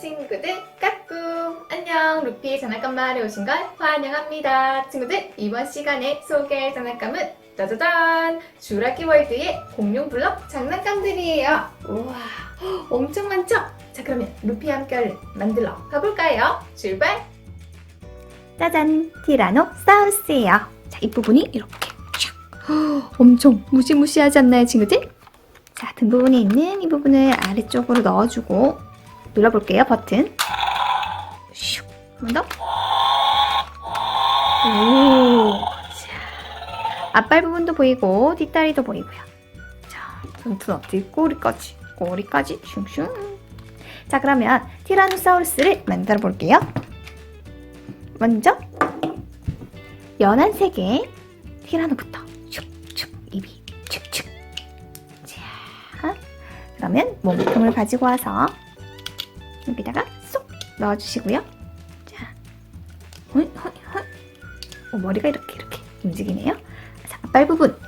친구들 까꿍. 안녕. 루피 장난감 마을에 오신 걸 환영합니다. 친구들 이번 시간에 소개할 장난감은 짜자잔. 주라기 월드의 공룡 블럭 장난감들이에요. 우와 엄청 많죠? 자 그러면 루피와 함께 만들러 가볼까요? 출발! 짜잔 티라노사우루스예요. 자이 부분이 이렇게 쫙 엄청 무시무시하지 않나요 친구들? 자 등 부분에 있는 이 부분을 아래쪽으로 넣어주고 눌러볼게요 버튼 슉 한 번 더. 오. 자, 앞발 부분도 보이고 뒷다리도 보이고요. 자, 눈트 어디 꼬리까지 꼬리까지 슝슝. 자 그러면 티라노사우루스를 만들어 볼게요. 먼저 연한 색의 티라노부터 슉슉 입이 축축. 자 그러면 몸통을 가지고 와서 여기다가 쏙 넣어주시고요. 자, 허이, 허이, 허이. 어, 머리가 이렇게 이렇게 움직이네요. 자, 앞발 부분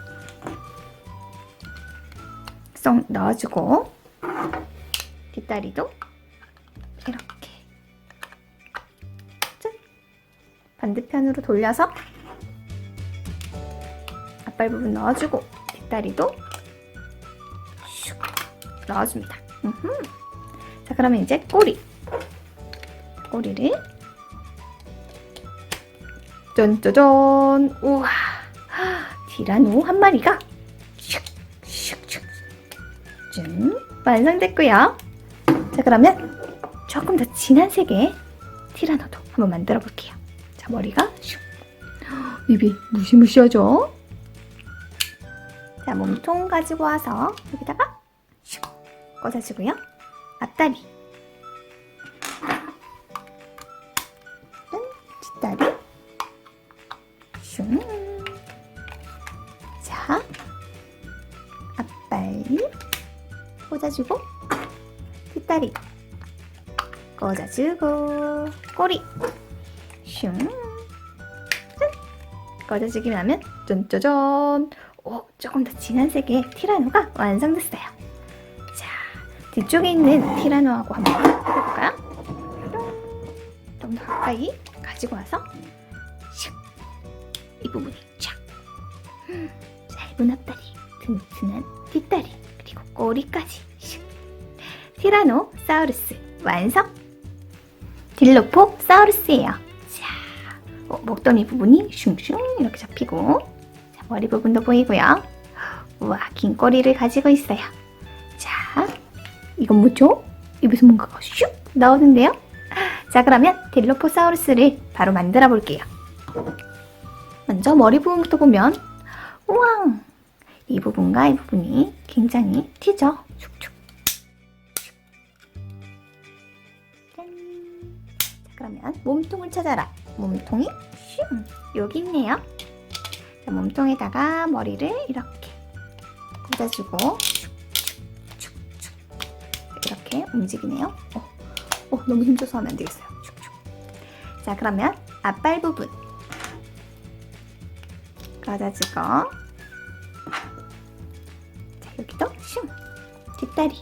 쏙 넣어주고 뒷다리도 이렇게 짠. 반대편으로 돌려서 앞발 부분 넣어주고 뒷다리도 슉 넣어줍니다. 음흠. 자, 그러면 이제 꼬리. 꼬리를 짠짜잔. 우와. 티라노 한 마리가 슉슉슉 짠. 완성됐고요. 자, 그러면 조금 더 진한 색의 티라노도 한번 만들어 볼게요. 자, 머리가 슉. 입이 무시무시하죠? 자, 몸통 가지고 와서 여기다가 슉 꽂아주고요. 앞다리. 음, 뒷다리. 슝. 자 앞발 꽂아주고 뒷다리. 꽂아주고 꼬리. 슝. 짠. 꽂아주기만 하면 쫀짜잔 오 조금 더 진한 색의 티라노가 완성됐어요. 자 뒤쪽에 있는 티라노하고 한번 해볼까요? 좀 더 가까이 가지고 와서 슉! 이 부분이 쫙 음, 짧은 앞다리, 튼튼한 뒷다리, 그리고 꼬리까지 슉! 티라노 사우루스 완성! 딜로포 사우루스예요. 자, 어, 목도리 부분이 슝슝 이렇게 잡히고 자, 머리 부분도 보이고요. 우와, 긴 꼬리를 가지고 있어요. 자, 이건 뭐죠? 입에서 뭔가가 슉 나오는데요. 자, 그러면 딜로포사우루스를 바로 만들어 볼게요. 먼저 머리 부분부터 보면, 우와! 이 부분과 이 부분이 굉장히 튀죠? 슉슉. 짠. 자, 그러면 몸통을 찾아라. 몸통이 슝! 여기 있네요. 자, 몸통에다가 머리를 이렇게 꽂아주고, 이렇게 움직이네요. 어, 어, 너무 힘줘서 하면 안 되겠어요. 축축. 자, 그러면 앞발 부분 꽂아주고 자, 여기도 슝 뒷다리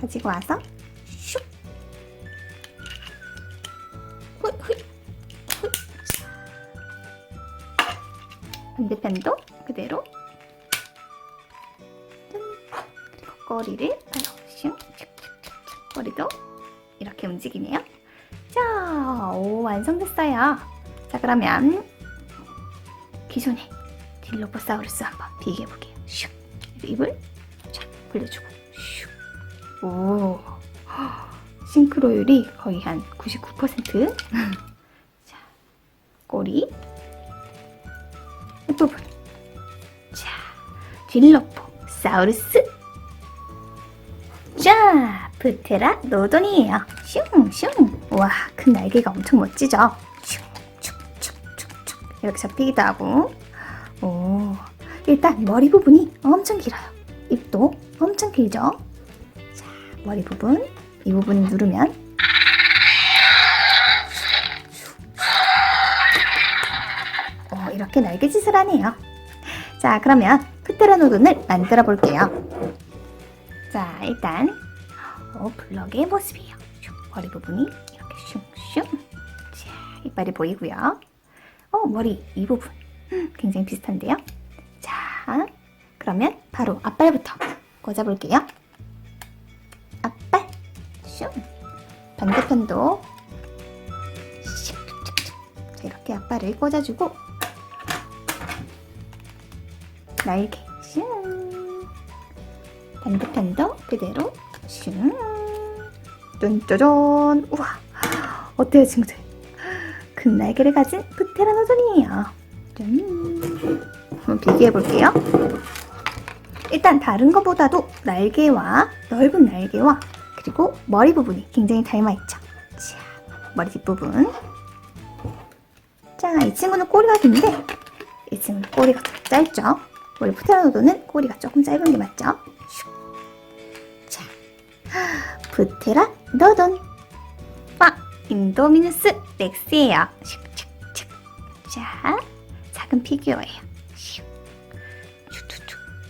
가지고 와서 슉 훗, 훗, 훗. 반대편도 그대로 짠. 그리고 꼬리를 꼬리도 이렇게 움직이네요. 자, 오 완성됐어요. 자, 그러면 기존의 딜로포사우루스 한번 비교해 볼게요. 슉 입을 쫙 벌려주고 슉. 오 싱크로율이 거의 한 99%. 자, 꼬리 부분. 자, 딜로포사우루스. 자, 프테라 노돈이에요. 슝슝. 와, 큰 날개가 엄청 멋지죠? 슝쭉쭉쭉쭉 이렇게 잡히기도 하고. 오, 일단 머리 부분이 엄청 길어요. 입도 엄청 길죠? 자, 머리 부분. 이 부분 누르면 어, 이렇게 날개짓을 하네요. 자, 그러면 프테라노돈을 만들어 볼게요. 자, 일단 바로 블럭의 모습이에요. 슉, 머리 부분이 이렇게 슝슝. 자, 이빨이 보이고요. 어, 머리 이 부분. 음, 굉장히 비슷한데요. 자, 그러면 바로 앞발부터 꽂아볼게요. 앞발. 슝. 반대편도 슉 슉슉슉. 자, 이렇게 앞발을 꽂아주고 날개 슝. 반대편도 그대로 시랑 짠짜잔. 우와. 어때요 친구들? 큰 날개를 가진 프테라노존이에요. 짠. 한번 비교해 볼게요. 일단 다른 것보다도 날개와 넓은 날개와 그리고 머리 부분이 굉장히 닮아있죠? 자, 머리 뒷부분. 자, 이 친구는 꼬리가 긴데 이 친구는 꼬리가 좀 짧죠? 원래 푸테라노도는 꼬리가 조금 짧은 게 맞죠? 슉. 자, 프테라노돈. 와, 인도미누스 렉스예요. 자, 작은 피규어예요.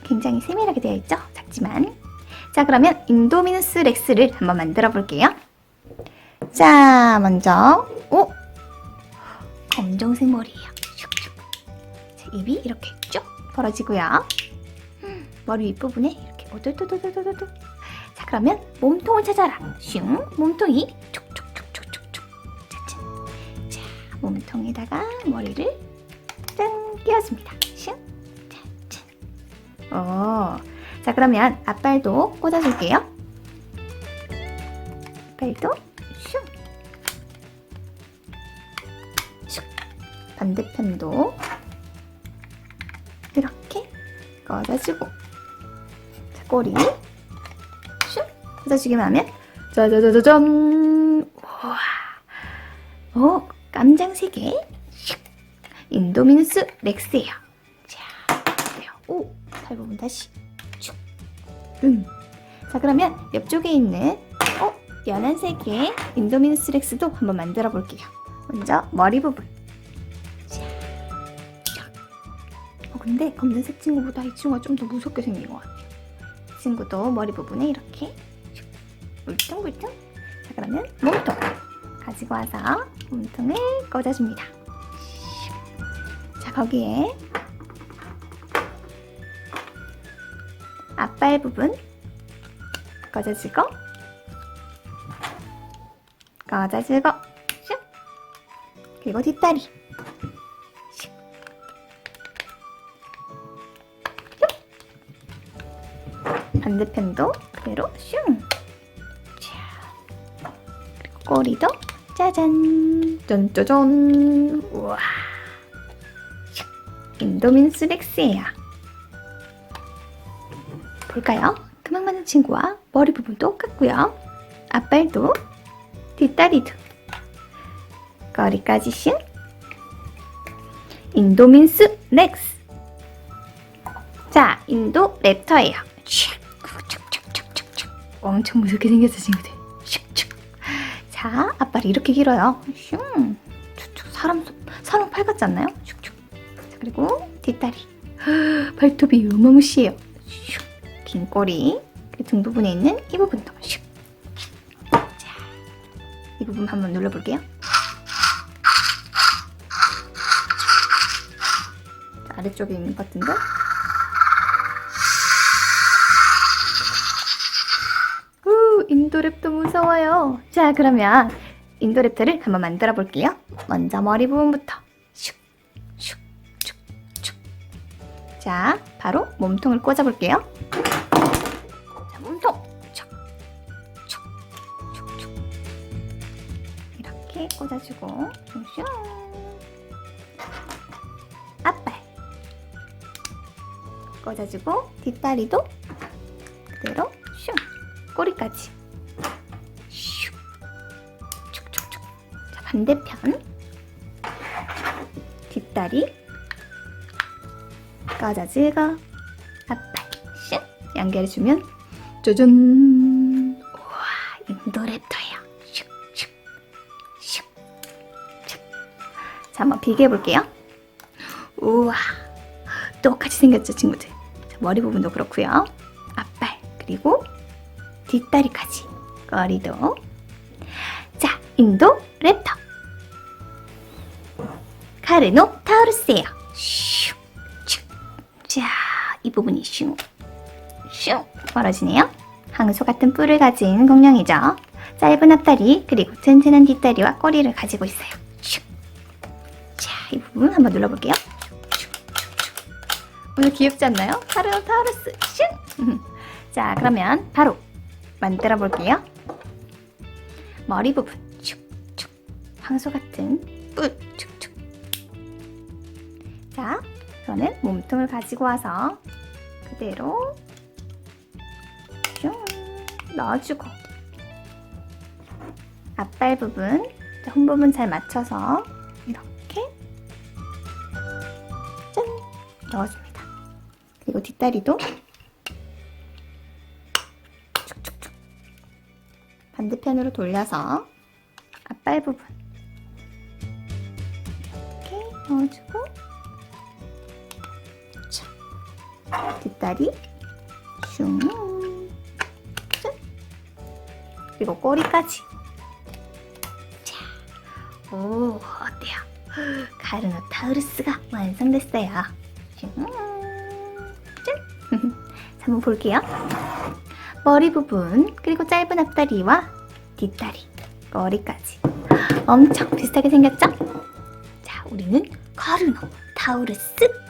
굉장히 세밀하게 되어 있죠? 작지만. 자, 그러면 인도미누스 렉스를 한번 만들어 볼게요. 자, 먼저, 오! 검정색 머리예요. 자, 입이 이렇게 쭉 벌어지고요. 음, 머리 윗부분에 이렇게 오돌도돌도돌도돌. 자, 그러면 몸통을 찾아라. 슝, 몸통이 촉촉촉촉촉촉. 짜잔. 자, 몸통에다가 머리를 짠 끼워줍니다. 슝, 짜잔. 오, 자, 그러면 앞발도 꽂아줄게요. 앞발도 슝, 슉. 반대편도 이렇게 꽂아주고 자, 꼬리 슉 꽂아주기만 하면 짜자자자잔! 우와! 오 깜장색의 슉 인도미누스 렉스예요. 자 그래요. 오 살 부분 다시. 쭉음자 그러면 옆쪽에 있는 어 연한색의 인도미누스 렉스도 한번 만들어 볼게요. 먼저 머리 부분. 어, 근데 검정색 친구보다 이 친구가 좀 더 무섭게 생긴 것 같아요. 이 친구도 머리 부분에 이렇게 슉, 물뚱물뚱. 자 그러면 몸통 가지고 와서 몸통을 꽂아줍니다. 슉. 자 거기에 앞발 부분 꽂아주고 꽂아주고 슉 그리고 뒷다리 반대편도 그대로 슝. 꼬리도 짜잔. 짠짜잔. 우와. 슉. 인도민 스 렉스예요. 볼까요? 그만 많은 친구와 머리 부분 똑같고요. 앞발도 뒷다리도 꼬리까지 슝. 인도민스 렉스. 자, 인도 랩터예요. 엄청 무섭게 생겼어 친구들. 자, 앞발이 이렇게 길어요. 슝. 슉슉. 사람 손- 사람 팔 같지 않나요? 슉슉. 자, 그리고 뒷다리. 발톱이 요마무시해요. 슉. 긴 꼬리. 등 부분에 있는 이 부분도 슉. 자, 이 부분 한번 눌러 볼게요. 자, 아래쪽에 있는 것 같은데. 인도랩도 무서워요. 자, 그러면 인도랩터를 한번 만들어 볼게요. 먼저 머리 부분부터. 슉, 슉, 슉, 슉. 자, 바로 몸통을 꽂아 볼게요. 자, 몸통. 촉, 촉, 촉, 촉. 이렇게 꽂아주고, 슝슝. 앞발. 꽂아주고, 뒷다리도 그대로 슝. 꼬리까지. 반대편. 뒷다리. 까자지가. 앞발. 슉. 연결해주면 짜잔. 우와, 인도랩터예요. 슉, 슉, 슉, 슉. 자, 한번 비교해볼게요. 우와. 똑같이 생겼죠, 친구들. 자, 머리 부분도 그렇고요. 앞발, 그리고 뒷다리까지 머리도. 자, 인도 랩터. 카르노 타우루스예요. 슉, 슉. 자, 이 부분이 슉, 슉 멀어지네요. 항소 같은 뿔을 가진 공룡이죠. 짧은 앞다리 그리고 튼튼한 뒷다리와 꼬리를 가지고 있어요. 슉. 자, 이 부분 한번 눌러볼게요. 오늘 귀엽지 않나요? 카르노 타우루스 슉! 자, 그러면 바로 만들어 볼게요. 머리 부분 축축 황소 같은 뿔축 저는 몸통을 가지고 와서 그대로 쭉 넣어주고 앞발 부분, 혼 부분 잘 맞춰서 이렇게 짠 넣어줍니다. 그리고 뒷다리도 축축축 반대편으로 돌려서 앞발 부분 이렇게 넣어주고 뒷다리. 슝. 짠. 그리고 꼬리까지. 자, 오 어때요? 가르노타우루스가 완성됐어요. 슝. 한번 볼게요. 머리 부분 그리고 짧은 앞다리와 뒷다리 머리까지. 엄청 비슷하게 생겼죠? 자 우리는 카르노 타우루스. 자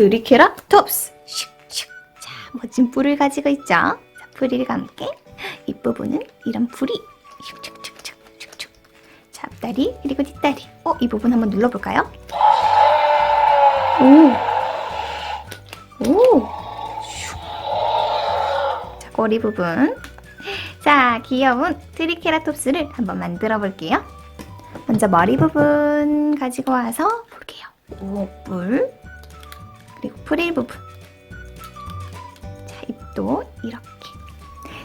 트리케라톱스 슉슉 자 멋진 뿔을 가지고 있죠 자 뿌리와 함께 윗부분은 이런 뿔이 슉슉슉슉 슉슉 자 앞다리 그리고 뒷다리 어 이 부분 한번 눌러 볼까요? 오 오. 자, 꼬리 부분. 자, 귀여운 트리케라톱스를 한번 만들어 볼게요. 먼저 머리 부분 가지고 와서 볼게요. 오, 뿔. 프릴 부분. 자, 입도 이렇게.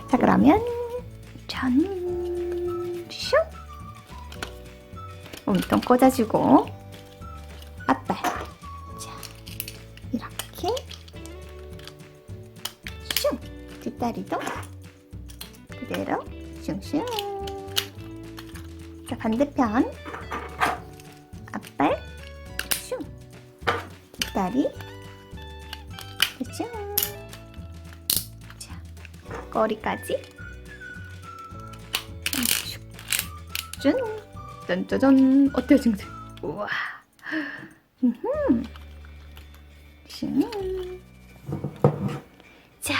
자, 그러면 전 슉. 몸통 꽂아주고 앞발. 자, 이렇게. 슝! 뒷다리도 그대로 슝슝 자 반대편 앞발 슝 뒷다리 꼬리까지 슝 짠! 짠짜잔 어때요 친구들? 우와 자,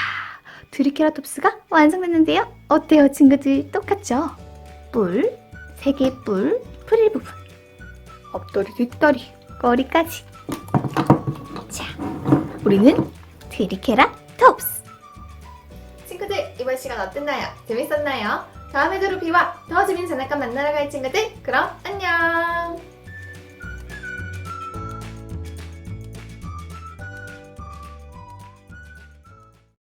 트리케라톱스가 완성됐는데요. 어때요, 친구들? 똑같죠? 뿔, 세 개 뿔, 프릴 부분, 앞다리, 뒷다리, 꼬리까지. 자, 우리는 트리케라톱스. 이번 시간 어땠나요? 재밌었나요? 다음에도 루피와 더 재밌는 장난감 만나러 갈 친구들 그럼 안녕